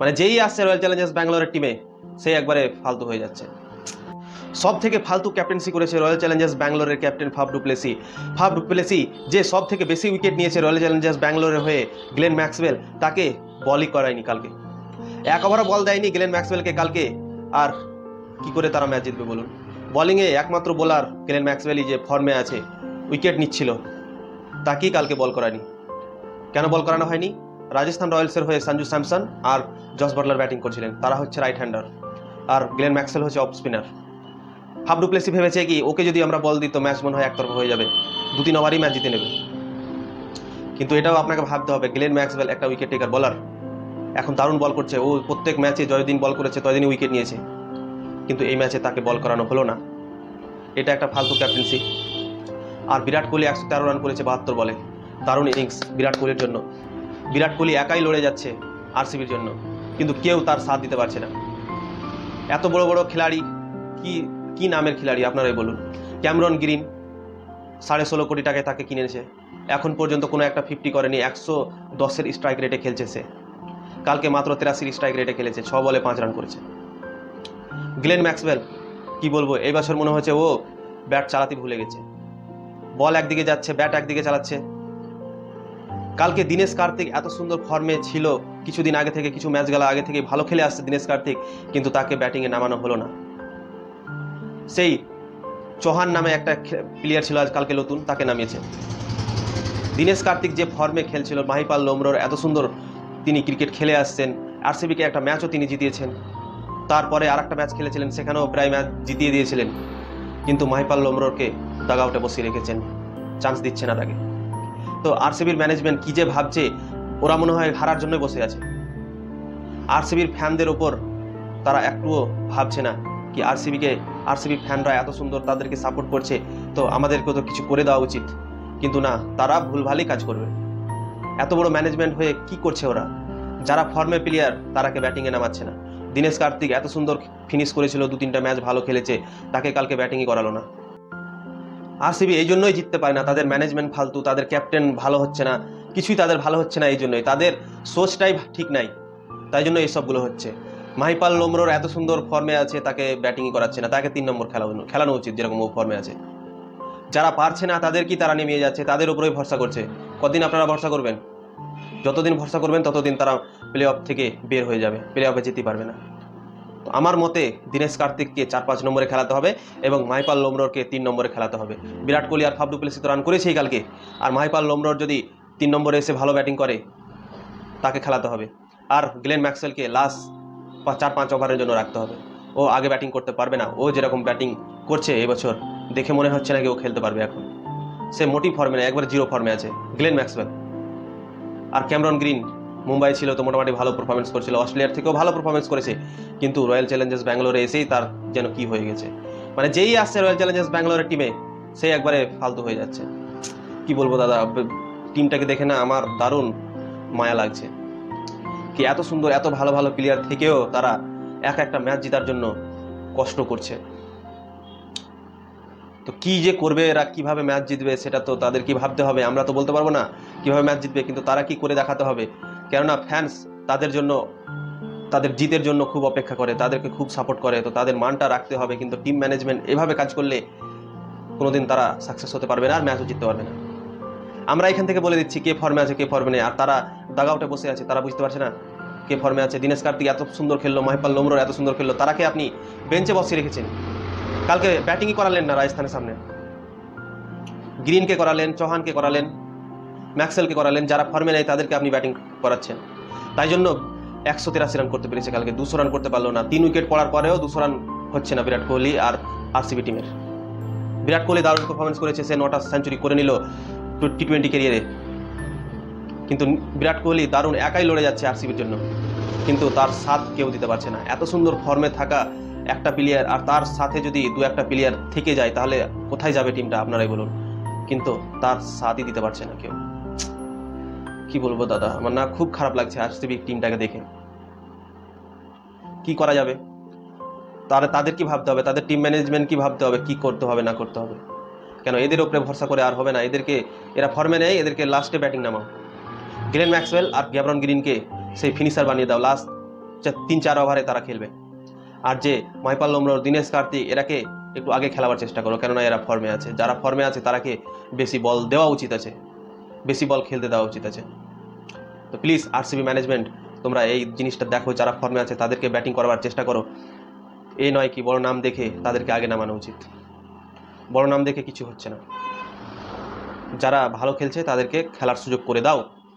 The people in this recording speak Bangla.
মানে যেই আসছে রয়্যাল চ্যালেঞ্জার্স ব্যাঙ্গালোরের টিমে সে একবারে ফালতু হয়ে যাচ্ছে। সব থেকে ফালতু ক্যাপ্টেন্সি করেছে রয়্যাল চ্যালেঞ্জার্স ব্যাঙ্গালোরের captain Faf du Plessis. Faf du Plessis যে সব থেকে বেশি উইকেট নিয়েছে রয়্যাল চ্যালেঞ্জার্স ব্যাঙ্গালোরের হয়ে গ্লেন ম্যাক্সওয়েল তাকে বলই করায়নি কালকে। এক ওভারও বল দেয়নি গ্লেন ম্যাক্সওয়েলকে কালকে। আর কি করে তারা ম্যাচ জিতবে বলুন? বোলিংয়ে একমাত্র বোলার গ্লেন ম্যাক্সওয়েলই যে ফর্মে আছে উইকেট নিচ্ছিল, তাকেই কালকে বল করায়নি। কেন বল করানো হয়নি? রাজস্থান রয়্যালসের হয়ে সঞ্জু স্যামসন আর জস বাটলার ব্যাটিং করছিলেন। তারা হচ্ছে রাইট হ্যান্ডার আর গ্লেন ম্যাক্সেল হচ্ছে off spinner Faf du Plessis ভেবেছে কি, ওকে যদি আমরা বল দিই তো ম্যাচ মনে হয় একতরফা হয়ে যাবে। দু তিন ওভারই ম্যাচ জিতে নেবে। কিন্তু এটাও আপনাকে ভাবতে হবে, গ্লেন ম্যাক্সওয়েল একটা উইকেট টেকার বলার এখন দারুণ বল করছে। ও প্রত্যেক ম্যাচে যতদিন বল করেছে, ততদিনই উইকেট নিয়েছে। কিন্তু এই ম্যাচে তাকে বল করানো হলো না। এটা একটা ফালতু ক্যাপ্টেন্সি আর বিরাট কোহলি একশো তেরো রান করেছে বাহাত্তর বলে। দারুণ ইনিংস বিরাট কোহলির জন্য। বিরাট কোহলি একাই লড়ে যাচ্ছে আরসিবির জন্য, কিন্তু কেউ তার সাথ দিতে পারছে না। এত বড় বড় খেলাড়ি, কি কি নামের খেলাড়ি আপনারাই বলুন? ক্যামরন গ্রিন, সাড়ে ষোলো কোটি টাকায় তাকে কিনেছে। এখন পর্যন্ত কোনো একটা ফিফটি করেনি, একশো দশের স্ট্রাইক রেটে খেলছে সে। কালকে মাত্র তেরাশির স্ট্রাইক রেটে খেলেছে, ছ বলে পাঁচ রান করেছে। গ্লেন ম্যাক্সওয়েল, কি বলব, এই বছর মনে হচ্ছে ও ব্যাট চালাতে ভুলে গেছে। বল একদিকে যাচ্ছে, ব্যাট একদিকে চালাচ্ছে। কালকে দিনেশ কার্তিক এত সুন্দর ফর্মে ছিল, কিছুদিন আগে থেকে, কিছু ম্যাচ গেলা আগে থেকে, ভালো খেলে আসছে দিনেশ কার্তিক, কিন্তু তাকে ব্যাটিংয়ে নামানো হলো না। সেই চৌহান নামে একটা প্লেয়ার ছিল আজ, কালকে নতুন, তাকে নামিয়েছে। দিনেশ কার্তিক যে ফর্মে খেলছিল, মাহিপাল লোমরোর এত সুন্দর তিনি ক্রিকেট খেলে আসছেন আরসিবিকে একটা ম্যাচও তিনি জিতিয়েছেন। তারপরে আর একটা ম্যাচ খেলেছিলেন, সেখানেও প্রায় ম্যাচ জিতিয়ে দিয়েছিলেন। কিন্তু মাহিপাল লোমরোরকে দাগাউটে বসিয়ে রেখেছেন চান্স দিচ্ছে না তাকে। তো আরসিবির ম্যানেজমেন্ট কী যে ভাবছে, ওরা মনে হয় হারার জন্যই বসে আছে। আরসিবির ফ্যানদের ওপর তারা একটুও ভাবছে না কি আরসিবিকে আরসিবি ফ্যানরা এত সুন্দর তাদেরকে সাপোর্ট করছে, তো আমাদেরকেও তো কিছু করে দেওয়া উচিত। কিন্তু না, তারা ভুলভালই কাজ করবে। এত বড় ম্যানেজমেন্ট হয়ে কি করছে ওরা? যারা ফর্মে প্লেয়ার তারাকে ব্যাটিংয়ে নামাচ্ছে না। দিনেশ কার্তিক এত সুন্দর ফিনিশ করেছিল দু তিনটা ম্যাচ ভালো খেলেছে, তাকে কালকে ব্যাটিংই করালো না। আরসিবি এই জন্যই জিততে পারে না। তাদের ম্যানেজমেন্ট ফালতু, তাদের ক্যাপ্টেন ভালো হচ্ছে না, কিছুই তাদের ভালো হচ্ছে না এই জন্যই। তাদের সোচটাই ঠিক নাই, তাই জন্য এইসবগুলো হচ্ছে। মাহিপাল লোমরোর এত সুন্দর ফর্মে আছে, তাকে ব্যাটিংই করাচ্ছে না, তাকে তিন নম্বর খেলানো খেলানো উচিত যেরকম ও ফর্মে আছে। যারা পারছে না তাদের কি তারা নেমে যাচ্ছে, তাদের উপরেই ভরসা করছে। কদিন আপনারা ভরসা করবেন? যতদিন ভরসা করবেন, ততদিন তারা প্লে অফ থেকে বের হয়ে যাবে প্লে অফে যেতে পারবে না। তো আমার মতে দীনেশ কার্তিককে চার পাঁচ নম্বরে খেলাতে হবে এবং মাহিপাল লোমরোরকে তিন নম্বরে খেলাতে হবে। বিরাট কোহলি আর ফাফ ডুপ্লেসি তো রান করেছেই কালকে। আর মাহিপাল লোমরোর যদি তিন নম্বরে এসে ভালো ব্যাটিং করে, তাকে খেলাতে হবে। আর গ্লেন ম্যাক্সেলকে লাস্ট চার পাঁচ ওভারের জন্য রাখতে হবে। ও আগে ব্যাটিং করতে পারবে না। ও যেরকম ব্যাটিং করছে এবছর দেখে মনে হচ্ছে না কি ও খেলতে পারবে এখন। সে মোটি ফর্মে নেই একবার জিরো ফর্মে আছে, গ্লেন ম্যাক্সওয়েল। আর ক্যামরন গ্রিন মুম্বাই ছিল, তো মোটামুটি ভালো পারফরমেন্স করেছিল, অস্ট্রেলিয়ার থেকেও ভালো পারফরমেন্স করেছে, কিন্তু রয়্যাল চ্যালেঞ্জার্স ব্যাঙ্গালোরে এসেই তার যেন কি হয়ে গেছে। মানে যেই আসছে রয়্যাল চ্যালেঞ্জার্স ব্যাঙ্গালোরের টিমে সেই একবারে ফালতু হয়ে যাচ্ছে। কি বলব দাদা টিমটাকে দেখে না আমার দারুণ মায়া লাগছে। কি এত সুন্দর, এত ভালো ভালো প্লেয়ার থেকেও তারা এক একটা ম্যাচ জেতার জন্য কষ্ট করছে। তো কি যে করবে, এরা কীভাবে ম্যাচ জিতবে, সেটা তো তাদের কি ভাবতে হবে? আমরা তো বলতে পারব না কীভাবে ম্যাচ জিতবে, কিন্তু তারা কি করে দেখাতে হবে? কেননা ফ্যান্স তাদের জন্য, তাদের জিতের জন্য খুব অপেক্ষা করে, তাদেরকে খুব সাপোর্ট করে, তো তাদের মানটা রাখতে হবে। কিন্তু টিম ম্যানেজমেন্ট এভাবে কাজ করলে কোনোদিন তারা সাকসেস হতে পারবে না আর ম্যাচও জিততে পারবে না। আমরা এখান থেকে বলে দিচ্ছি কে ফর্মে আছে, কে ফর্মে নেই। আর তারা দাগাউটে বসে আছে, তারা বুঝতে পারছে না কে ফর্মে আছে। দিনেশ কার্তিক এত সুন্দর খেললো, মাহিপাল লোমরোর এত সুন্দর খেললো তারাকে আপনি বেঞ্চে বসিয়ে রেখেছেন? কালকে ব্যাটিংই করালেন না রাজস্থানের সামনে। গ্রিনকে করালেন চৌহানকে করালেন ম্যাক্সেলকে করালেন, যারা ফর্মে নেয় তাদেরকে আপনি ব্যাটিং করাচ্ছেন। তাই জন্য একশো তিরাশি রান করতে পেরেছে কালকে, দুশো রান করতে পারল না। তিন উইকেট পড়ার পরেও দুশো রান হচ্ছে না বিরাট কোহলি আর আরসিবি টিমের। বিরাট কোহলি দারুণ পারফরমেন্স করেছে, সে নটা সেঞ্চুরি করে নিল টি টোয়েন্টি ক্যারিয়ারে কিন্তু বিরাট কোহলি দারুণ একাই লড়ে যাচ্ছে আরসিবির জন্য। কিন্তু তার সাথ কেউ দিতে পারছে না। এত সুন্দর ফর্মে থাকা একটা প্লেয়ার আর তার সাথে যদি দু একটা প্লেয়ার থেকে যায়, তাহলে কোথায় যাবে টিমটা? আপনারাই বলুন। কিন্তু তার সাথই দিতে পারছে না কেউ। কি বলব দাদা? আমার না খুব খারাপ লাগছে। আরসিবি টিমটাকে দেখে। কি করা যাবে? তারা তাদের কি ভাবতে হবে? তাদের টিম ম্যানেজমেন্ট কি ভাবতে হবে? কি করতে হবে, না করতে হবে? কেন? এদের উপরে ভরসা করে আর হবে না। এদেরকে, এরা ফর্মে নেয় এদেরকে লাস্টে ব্যাটিং নামাও। গ্লেন ম্যাক্সওয়েল আর গ্যাবরন গ্রিনকে সেই ফিনিশার বানিয়ে দাও। লাস্ট তিন, চার ওভারে তারা খেলবে। আর যে মাইপাল নম্বর দীনেশ কার্তিক এরাকে একটু আগে খেলাবার চেষ্টা করো। কেননা এরা ফর্মে আছে। যারা ফর্মে আছে, তারাকে বেশি বল দেওয়া উচিত আছে। বেশি বল খেলতে দেওয়া উচিত আছে। তো প্লিজ আরসিবি ম্যানেজমেন্ট তোমরা এই জিনিসটা দেখো, যারা ফর্মে আছে, তাদেরকে ব্যাটিং করার চেষ্টা করো। এই নয় কি, বড় নাম দেখে তাদেরকে আগে নামানো উচিত। বড় নাম দেখে কিছু হচ্ছে না। যারা ভালো খেলছে, তাদেরকে খেলার সুযোগ করে দাও।